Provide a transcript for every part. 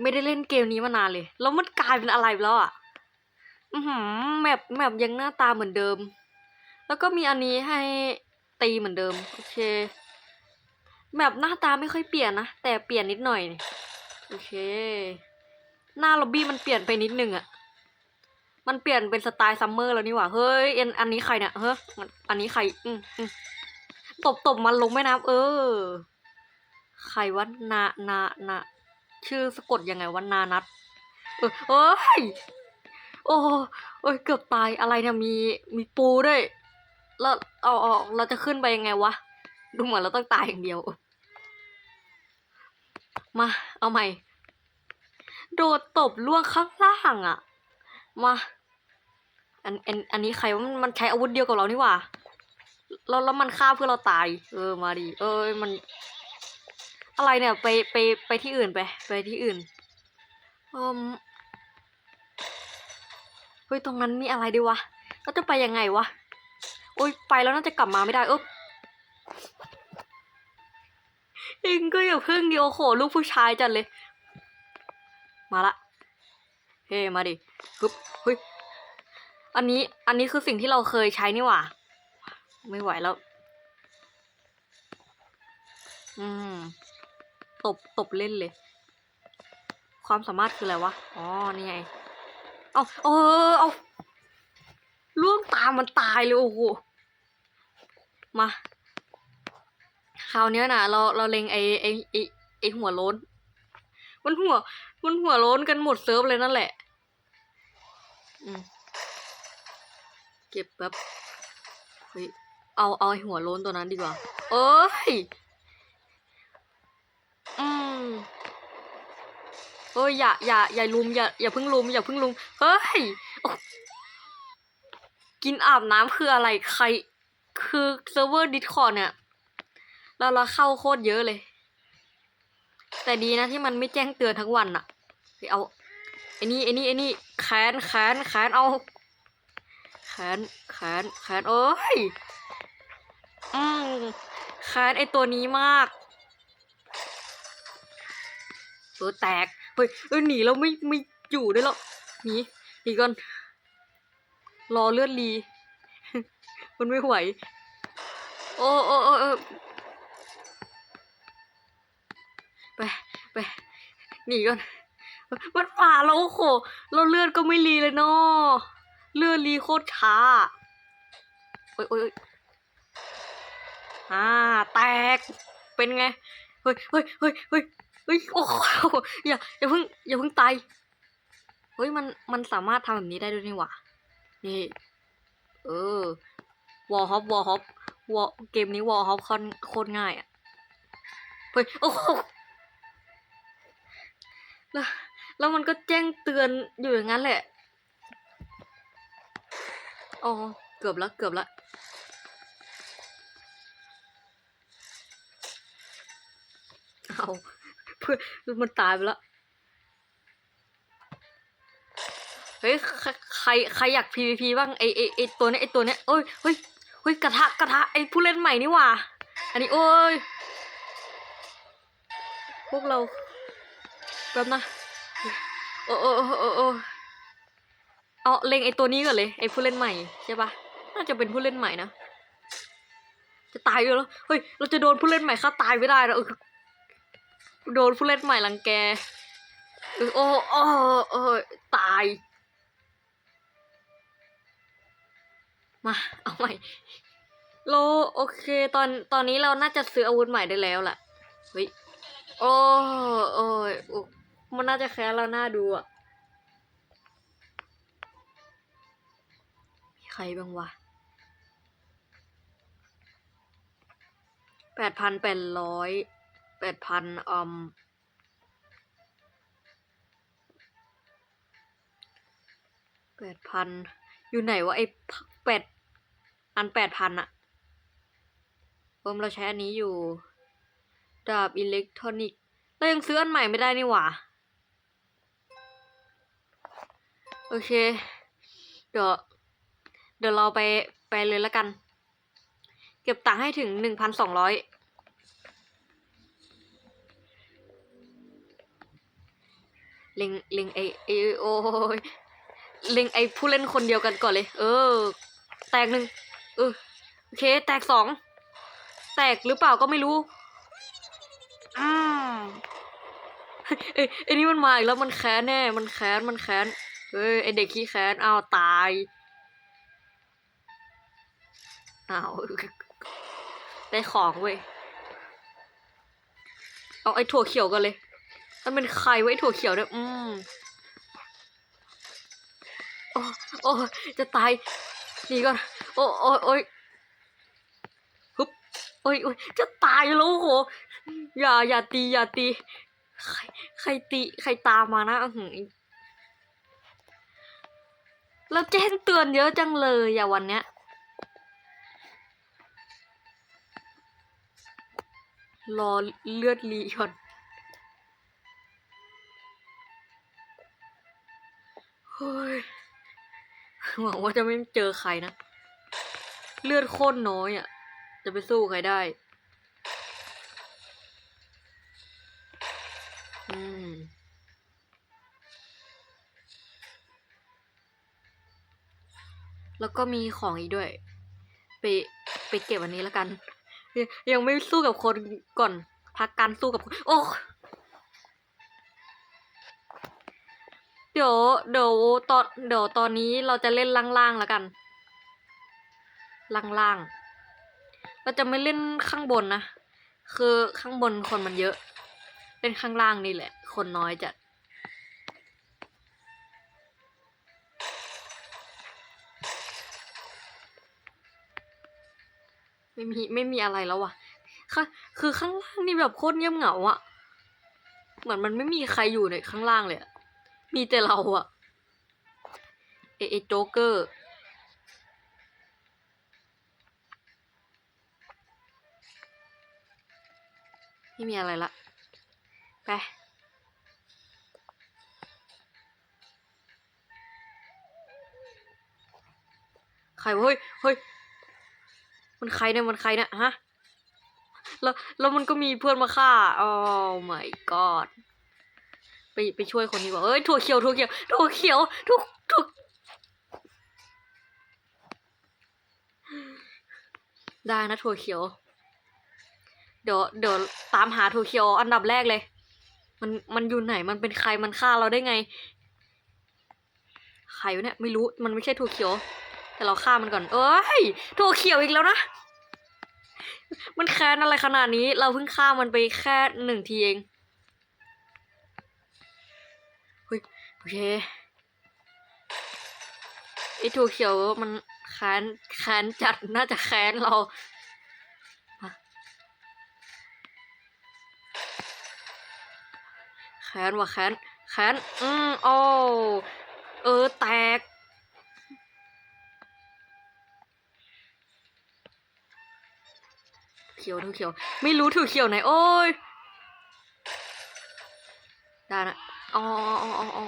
ไม่ได้เล่นเกมนี้มานานเลย แล้วมันกลายเป็นอะไรไปแล้วอะอือหือแมปแมปยังหน้าตาเหมือนเดิม แล้วก็มีอันนี้ให้ตีเหมือนเดิม โอเค แมปหน้าตาไม่ค่อยเปลี่ยนนะ แต่เปลี่ยนนิดหน่อย โอเค หน้าล็อบบี้มันเปลี่ยนไปนิดนึงอะมันเปลี่ยนเป็นสไตล์ซัมเมอร์แล้วนี่หว่า เฮ้ยอันอันนี้ใครเนี่ย เฮ้ยอันนี้ใคร อืมอืมตบตบมันลงแม่น้ำเออ ใครวะนานานา ชื่อสะกดยังไงวะนนานัทเออเอ้ยโอ้โอ้ยเกือบตายอะไรเนี่ยมีมีปูด้วยแล้วเอาเอาเราจะขึ้นไปยังไงวะ ดูเหมือนเราต้องตายอย่างเดียว มา เอาใหม่ โดดตบล่วงข้างล่างอะมาอันอันอันนี้ใครว่ามันมันใช้อาวุธเดียวกับเรานี่หว่าแล้วแล้วมันฆ่าเพื่อเราตาย เออมาดิเอ้ยมัน อะไรเนี่ยไปไปไปที่อื่นไป ไปที่อื่นอืมเฮ้ยตรงนั้นมีอะไรดีวะเราจะไปยังไงวะโอ้ยไปแล้วน่าจะกลับมาไม่ได้เอ๊บเองก็อย่าพึ่งดิโอโหลูกผู้ชายจัดเลย มาละเฮ้มาดิฮึบเฮ้ยอันนี้อันนี้คือสิ่งที่เราเคยใช้นี่หว่า ไม่ไหวแล้ว อืม ตบตบเล่นเลย ความสามารถคืออะไรวะ อ๋อ นี่ไง เอาเออเอาล่วงตามมันตายเลยโอ้โห มา คราวนี้นะเราเราเล็งไอไอไอไอหัวโล้น มันหัว มันหัวโล้นกันหมดเซิร์ฟเลยนั่นแหละ อืม เก็บแบบเฮ้ย เอาเอาไอหัวโล้นตัวนั้นดีกว่า เอ้ย อืมเอ้ยอย่าอย่าอย่าลุมอย่าอย่าเพิ่งลุมอย่าเพิ่งลุมเฮ้ยกินอาบน้ำคืออะไรใคร คือเซิร์ฟเวอร์ดิสคอร์เนี่ยเราเราเข้าโคตรเยอะเลย แต่ดีนะที่มันไม่แจ้งเตือนทั้งวันอะไปเอาไอ้นี่ไอ้นี่ไอ้นี่แขนแขนแขนเอาแขนแขนแขนเอ้ยอืมแขนไอตัวนี้มาก เออแตกเฮ้ยเออหนีแล้วไม่ไม่อยู่ได้แล้วหนีหนีก่อน รอเลือดรี มันไม่ไหว โอ้โอ้โอ้ไปไปหนีก่อน มันป่าเราโอ้โหเราเลือดก็ไม่รีเลยเนาะเลือดรีโคตรช้าโอ้ยโอ้ยโอ้ยอ่า แตก เป็นไง เฮ้ยเฮ้ยเฮ้ยเฮ้ย เฮ้ยโอ้โหอย่าอย่าเพิ่งอย่าเพิ่งตายเฮ้ยมันมันสามารถทำแบบนี้ได้ด้วยนี่หว่านี่ เออวอลฮอปวอลฮอปวอลเกมนี้วอลฮอปค่อนโคตรง่ายอะเฮ้ยโอ้โหแล้วแล้วมันก็แจ้งเตือนอยู่อย่างนั้นแหละอ๋อเกือบแล้วเกือบแล้วเอา พื่อนมันตายไปแล้วเฮ้ยใครใครอยาก PVP บ้างไอไอไอตัวเนี้ยไอตัวเนี้ยโอ้ยเฮ้ยเฮ้ยกระทะกระทะไอผู้เล่นใหม่นี่หว่า อันนี้โอ้ยพวกเราแป๊บนะโอ้โอ้โอ้โอ้โอ้เอาเล็งไอตัวนี้ก่อนเลยไอผู้เล่นใหม่ใช่ปะน่าจะเป็นผู้เล่นใหม่นะจะตายอยู่แล้วเฮ้ยเราจะโดนผู้เล่นใหม่ฆ่าตายไม่ได้แล้ว โดนผู้เล่นใหม่รังแกโอ้โอ้โอ้ตาย มา เอาใหม่ โล โอเค ตอนตอนนี้เราน่าจะซื้ออาวุธใหม่ได้แล้วแหละเฮ้ยโอ้โอ้ยมันน่าจะแค้เราหน้าดูอะมีใครบ้างวะแปดพันแปดร้อย ปดพันอืมแปดพันอยู่ไหนวะไอ้แปดอันแปดพันอะเพิ่มเราใช้อันนี้อยู่ ดาบอิเล็กทรอนิกส์เรายังซื้ออันใหม่ไม่ได้นี่หว่า โอเค เดี๋ยว เดี๋ยวเราไปไปเลยละกัน เก็บตังค์ให้ถึงหนึ่งพันสองร้อย เล็งเล็งไอไอโอ้ยเล็งไอผู้เล่นคนเดียวกันก่อนเลย เออ แตกหนึ่งเออโอเค แตกสองแตกหรือเปล่าก็ไม่รู้อืมเอ้ยไอนี่มันมาอีกแล้วมันแค้นแน่ มันแค้นมันแค้นเฮ้ยไอเด็กขี้แค้นอ้าวตายอ้าวได้ของเว้ยเอาไอ้ถั่วเขียวกันเลย มันเป็นใครไว้ถั่วเขียวเนี่ยอืมโอ้โอ้จะตายหนี่ก่อน โอ้โอ้โอ้ยฮึบโอ้ยโอ้ยจะตายแล้วโห อย่า อย่าตี อย่าตี ใคร ใครตี ใครตามมานะอือแล้วแจ้งเตือนเยอะจังเลย อย่าวันเนี้ย รอเลือดรีก่อน หวังว่าจะไม่เจอใครนะ เลือดโคตรน้อยอะ จะไปสู้ใครได้ อืมแล้วก็มีของอีกด้วย ไปไปเก็บอันนี้แล้วกัน ยังยังไม่สู้กับคนก่อน พักการสู้กับคนโอ้ เดี๋ยวเดี๋ยวตอนเดี๋ยวตอนนี้เราจะเล่นล่างๆแล้วกัน ล่างๆเราจะไม่เล่นข้างบนนะ คือข้างบนคนมันเยอะเล่นข้างล่างนี่แหละ คนน้อยจัดไม่มีไม่มีอะไรแล้วว่ะค่ะคือข้างล่างนี่แบบโคตรเงียบเหงาอะเหมือนมันไม่มีใครอยู่ในข้างล่างเลยอะ มีแต่เราอะเอเอโจ๊กเกอร์ไม่มีอะไรละ ไป ใครวะเฮ้ย เฮ้ย มันใครเนี่ย มันใครเนี่ย ฮะ แล้ว แล้วมันก็มีเพื่อนมาฆ่าโอ้ my god ไปไปช่วยคนนี้ว่าเอ้ยถั่วเขียวถั่วเขียวถั่วเขียวทุกทุกได้นะถั่วเขียว เดี๋ยวเดี๋ยวตามหาถั่วเขียวอันดับแรกเลย มันมันอยู่ไหนมันเป็นใครมันฆ่าเราได้ไงใครวะเนี่ยไม่รู้มันไม่ใช่ถั่วเขียว แต่เราฆ่ามันก่อน เอ้ยถั่วเขียวอีกแล้วนะมันแค้นอะไรขนาดนี้ เราเพิ่งฆ่ามันไปแค่หนึ่งทีเอง อเคไอ้ถั่วเขียวมันแค้นแค้นจัดน่าจะแค้นเรามาแค้นว่ะแค้นแค้นอืมโอ้เออแตกเขียวถูกเขียว ไม่รู้ถูกเขียวไหนโอ้ยได้นะอ๋ออ๋ออ๋อ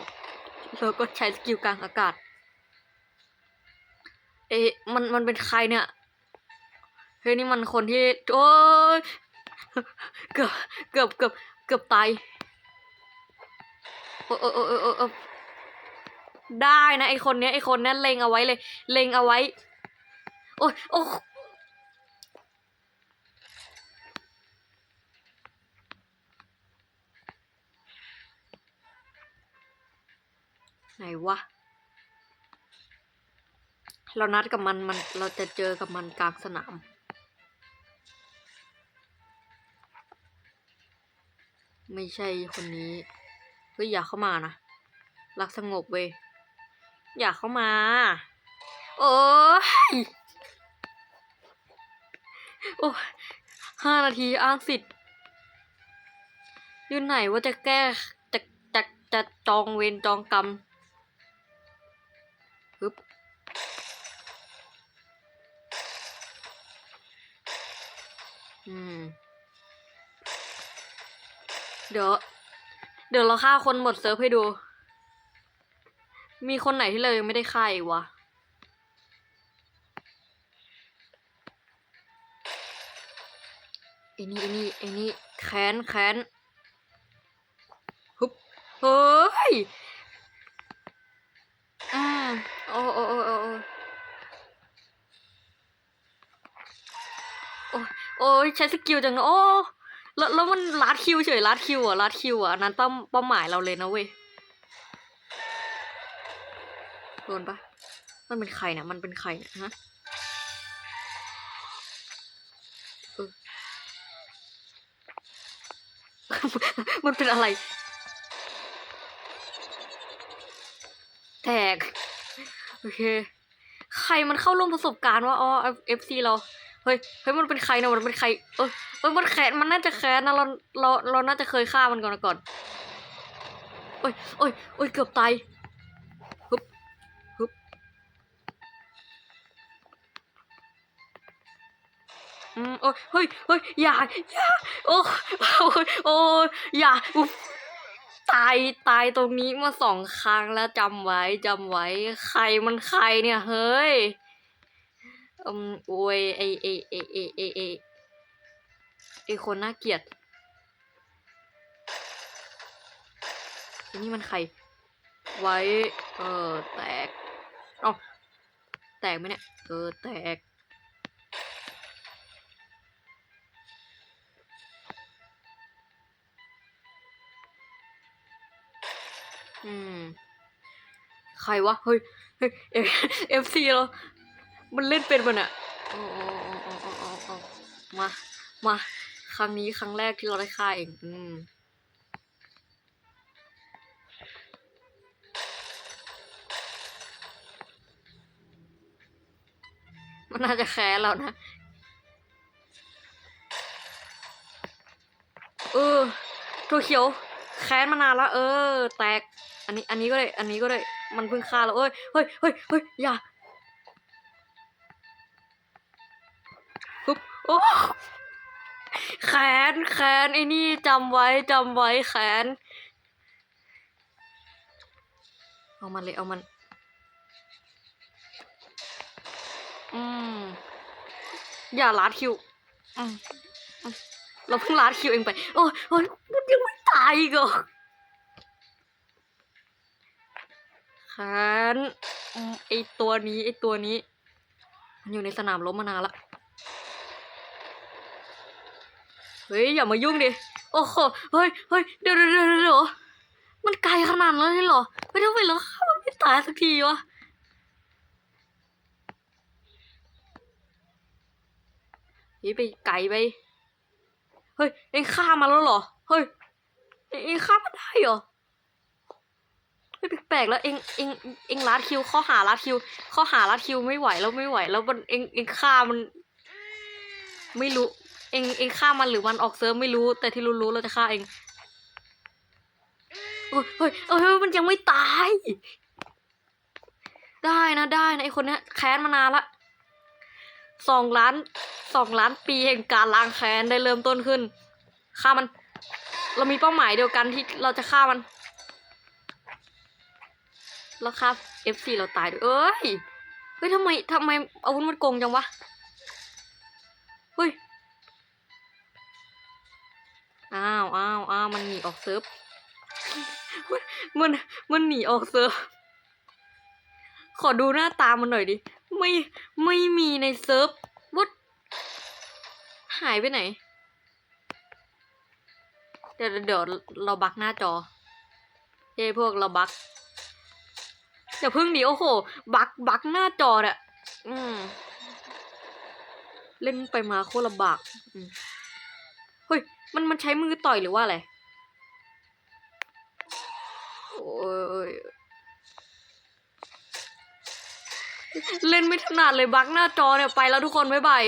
อ๋อแล้วก็ใช้สกิลกลางอากาศ เอ๊ะมันมันเป็นใครเนี่ย เฮ้ยนี่มันคนที่ โอ้ยเกือบเกือบเกือบเกือบตายโอ้โอ้โอ้โอ้โอ้โอ้ได้นะไอคนเนี้ยไอคนเนี้ยเล็งเอาไว้เลย เล็งเอาไว้ โอ้ยโอ้ ไหนวะ เรานัดกับมันมันเราจะเจอกับมันกลางสนาม ไม่ใช่คนนี้เฮ้ยอย่าเข้ามานะรักสงบเว้ยอย่าเข้ามา โอ้ยโอ้ห้านาทีอ้างสิทธิ์อยู่ไหนว่าจะแก้จะจะจะจองเวรจองกรรม อืม เดี๋ยว เดี๋ยวเราฆ่าคนหมดเซิร์ฟให้ดู มีคนไหนที่เรายังไม่ได้ฆ่าอีกวะ ไอ้นี่ไอ้นี่ไอ้นี่แค้นแค้นฮึบเฮ้ยอืมโอ้โอ้โอ้โอ้โอ้โอ้โอ้ย ใช้สกิลจังนะโอ้แล้วแล้วมันลัดคิวเฉยลัดคิวอะลัดคิวอะนั้นเป้าเป้าหมายเราเลยนะเว้ยโดนปะมันเป็นใครเนี่ยมันเป็นใครนี่ยฮะมันเป็นอะไร แตก โอเค ใครมันเข้าร่วมประสบการณ์ว่าอ๋อเอฟซีเรา เฮ้ย เฮ้ย มันเป็นใครนะมันเป็นใคร เออเออมันแค้นมันน่าจะแค้นนะเรา เรา เรา น่าจะเคยฆ่ามันก่อนนะก่อนโอ้ยโอ้ยโอ้ย เกือบตายฮึบฮึบอืมโอ้ย เฮ้ย เฮ้ย อย่า อย่าโอ้โอ้ยโอ้ยอย่า อุ๊บตาย ตายตรงนี้มาสองครั้งแล้วจำไว้จำไว้ ใครมันใครเนี่ย เฮ้ย อืมโอ้ยไอไอไอไอไอไอไอคนน่าเกลียดไอนี่มันใคร ไว้ เออแตกอ้าแตกไหมเนี่ย เออแตก อืม ใครวะ เฮ้ยเฮ้ยเอฟซีเรา มันเล่นเป็นมันอะโอ้โอ้โอ้โอ้โอ้โอ้มา มา ครั้งนี้ครั้งแรกที่เราได้ฆ่าเองอืมมันน่าจะแค้นเรานะ เออตัวเขียว แค้นมานานแล้ว เออ แตก อันนี้ อันนี้ก็ได้ อันนี้ก็ได้ มันเพิ่งฆ่าเราเอ้ย เฮ้ย เฮ้ย เฮ้ย อย่า โอ้แขนแขนไอ้นี่จำไว้จำไว้แขน เอามันเลยเอามัน อืม อย่าลาดคิว อืมเราเพิ่งลาดคิวเองไป โอ้ยโอ้ยมันยังไม่ตายอีกเหรอแขนไอตัวนี้ไอตัวนี้ มันอยู่ในสนามรบมานานละ เฮ้ยอย่ามายุ่งดิ โอ้โห เฮ้ยเฮ้ยเดี๋ยวเดี๋ยวเดี๋ยวมันไกลขนาดนั้นเลยเหรอ ไม่ต้องไปแล้วฆ่ามันไม่ตายสักทีวะเฮ้ยไปไกลไป เฮ้ยเอ็งฆ่ามาแล้วเหรอ เฮ้ยเอ็งฆ่ามันได้เหรอเฮ้ยแปลกแล้วเอ็งเอ็งเอ็งลัดคิวข้อหาลัดคิวข้อหาลัดคิวไม่ไหวแล้วไม่ไหว แล้วมันเอ็งเอ็งฆ่ามัน ไม่รู้ เองเองฆ่ามันหรือมันออกเซิร์ฟไม่รู้ แต่ที่รู้ๆเราจะฆ่าเองโอ้ยเฮ้ยเอ้ยมันยังไม่ตาย ได้นะได้นะไอคนเนี้ยแค้นมานานละสองล้านสองล้านปีแห่งการล้างแค้นได้เริ่มต้นขึ้นฆ่ามัน เรามีเป้าหมายเดียวกันที่เราจะฆ่ามันแล้วฆ่า FC เราตายด้วยเอ้ยเฮ้ยทำไมทำไมอาวุธมันโกงจังวะเฮ้ย อ้าวอ้าวอ้าวมันหนีออกเซิร์ฟมันมันหนีออกเซิร์ฟขอดูหน้าตามันหน่อยดิ ไม่ไม่มีในเซิร์ฟวัดหายไปไหน เดี๋ยวเดี๋ยวเราบักหน้าจอเย้พวกเราบักอย่าพึ่งดิโอ้โห บักบักหน้าจอเนี่ยอืม เล่นไปมาโคตรลำบากอืม มันมันใช้มือต่อยหรือว่าอะไร โอ้ยเล่นไม่ถนัดเลยบักหน้าจอเนี่ยไปแล้วทุกคนบ๊ายบาย